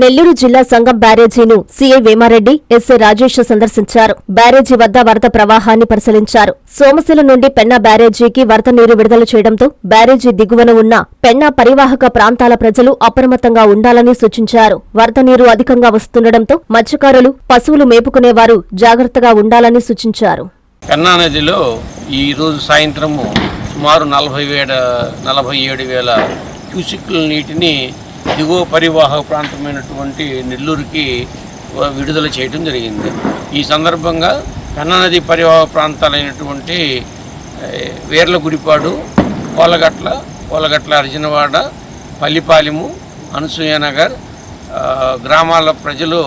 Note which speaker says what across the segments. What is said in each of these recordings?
Speaker 1: నెల్లూరు జిల్లా సంఘం బ్యారేజీను CI Vemareddy SA Rajesh సందర్శించారు. బ్యారేజీ వద్ద వరద ప్రవాహాన్ని పరిశీలించారు. సోమశిల నుండి పెన్నా బ్యారేజీకి వరద నీరు విడుదల చేయడంతో బ్యారేజీ దిగువన ఉన్న పెన్నా పరివాహక ప్రాంతాల ప్రజలు అప్రమత్తంగా ఉండాలని సూచించారు. వరద నీరు అధికంగా వస్తుండటంతో మత్స్యకారులు పశువులు మేపుకునేవారు జాగ్రత్తగా ఉండాలని సూచించారు.
Speaker 2: పెన్నా నదిలో ఈరోజు సాయంత్రము సుమారు నలభై వేల నలభై ఏడు వేల క్యూసిక్ల నీటిని దిగువ పరివాహక ప్రాంతమైనటువంటి నెల్లూరుకి విడుదల చేయడం జరిగింది. ఈ సందర్భంగా కన్ననది నది పరివాహక ప్రాంతాలైనటువంటి వేర్లగుడిపాడు వీర్లగుడిపాడు కోలగట్ల కోలగట్ల అర్జునవాడ పల్లిపాలెము అనసూయనగర్ గ్రామాల ప్రజలు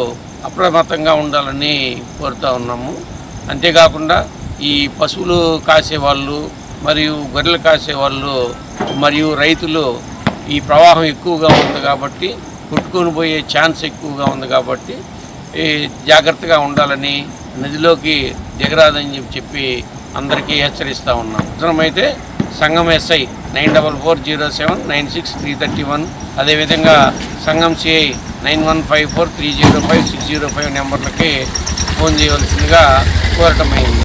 Speaker 2: అప్రమత్తంగా ఉండాలని కోరుతా ఉన్నాము. అంతేకాకుండా ఈ పశువులు కాసేవాళ్ళు మరియు గొర్రెలు కాసేవాళ్ళు మరియు రైతులు ఈ ప్రవాహం ఎక్కువగా ఉంది కాబట్టి కొట్టుకొని పోయే ఛాన్స్ ఎక్కువగా ఉంది కాబట్టి ఈ జాగ్రత్తగా ఉండాలని నదిలోకి దిగరాదని చెప్పి చెప్పి అందరికీ హెచ్చరిస్తూ ఉన్నాం. అవసరమైతే Sangam SI nine double four zero seven nine six three thirty one అదేవిధంగా Sangam CI nine one five four three zero five six zero five నెంబర్లకి phone చేయవలసిందిగా కోరటమైంది